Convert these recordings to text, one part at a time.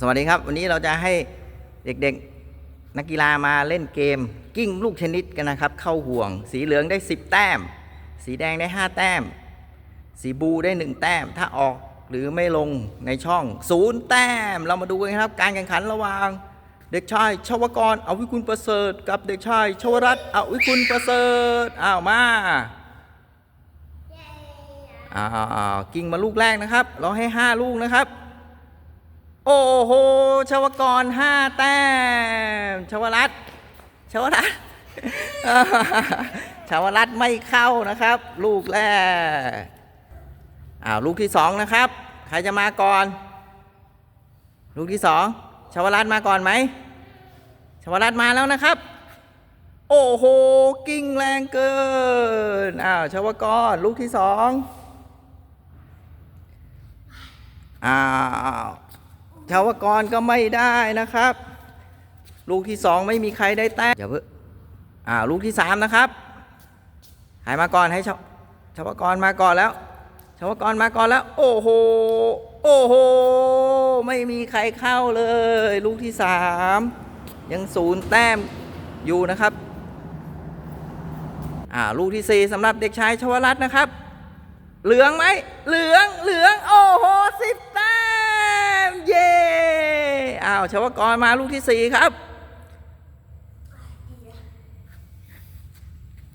สวัสดีครับ วันนี้เราจะให้เด็กๆนักกีฬามาเล่นเกม กิ้งลูกชนิดกันนะครับ เข้าห่วง สีเหลืองได้ 10 แต้ม สีแดงได้ 5 แต้ม สีบลูได้ 1 แต้ม ถ้าออกหรือไม่ลงในช่องศูนย์แต้ม เรามาดูกันครับ การแข่งขันระหว่าง เด็กชายชวกรอวิคุณประเสริฐ กับเด็กชายชวรัตน์อวิคุณประเสริฐอ้าวมาอ้าวกิ้งมาลูกแรกนะครับ เราให้ 5 ลูกนะครับ โอ้โห ชวกรห้าแต้ม ชวรัตชวรัตน์ชวรัตไม่เข้านะครับ ลูกแรกอ้าวลูกที่สองนะครับ ใครจะมาก่อน ลูกที่สองชวรัตมาก่อนไหมชวรัตมาแล้วนะครับ โอ้โห กิ้งแรงเกินอ้าวชวกรลูกที่สองอ้าว ชาวกรก็ไม่ได้นะครับ ลูกที่สองไม่มีใครได้แต้มอย่าเพิ่งอ่าลูกที่สามนะครับใครมาก่อนให้ชาวชาวกรมาก่อนแล้ว ชาวกรมาก่อนแล้ว โอ้โหโอ้โหไม่มีใครเข้าเลย ลูกที่สามยังศูนย์แต้มอยู่นะครับอ่าลูกที่สี่สำหรับเด็กชายชวรัตน์นะครับ เหลืองไหมเหลืองเหลืองโอ้โหสิบแต้ อ้าวชาวกรมาลูกที่สี่ครับ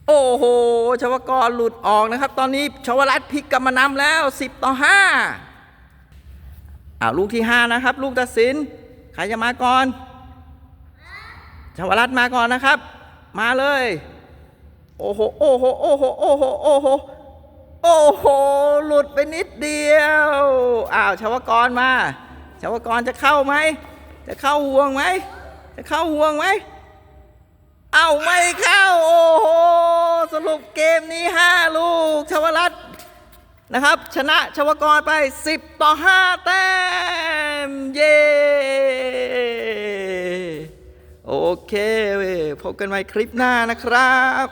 โอ้โหชาวกรหลุดออกนะครับ ตอนนี้ชาวรัตพลิกกลับมานำแล้ว10ต่อ5อ้าวลูกที่5นะครับ ลูกตัดสินใครจะมาก่อนชาวรัตมาก่อนนะครับ มาเลย โอ้โหโอ้โหโอ้โหโอ้โหโอ้โหโอ้โห หลุดไปนิดเดียว อ้าวชาวกรมาชาวกรจะเข้าไหม จะเข้าห่วงไหม จะเข้าห่วงไหม เอ้าไม่เข้า โอ้โห สรุปเกมนี้ 5 ลูก ชวรัตน์นะครับ ชนะชวกรไป 10 ต่อ 5 แต้ม เย้โอเค พบกันใหม่คลิปหน้านะครับ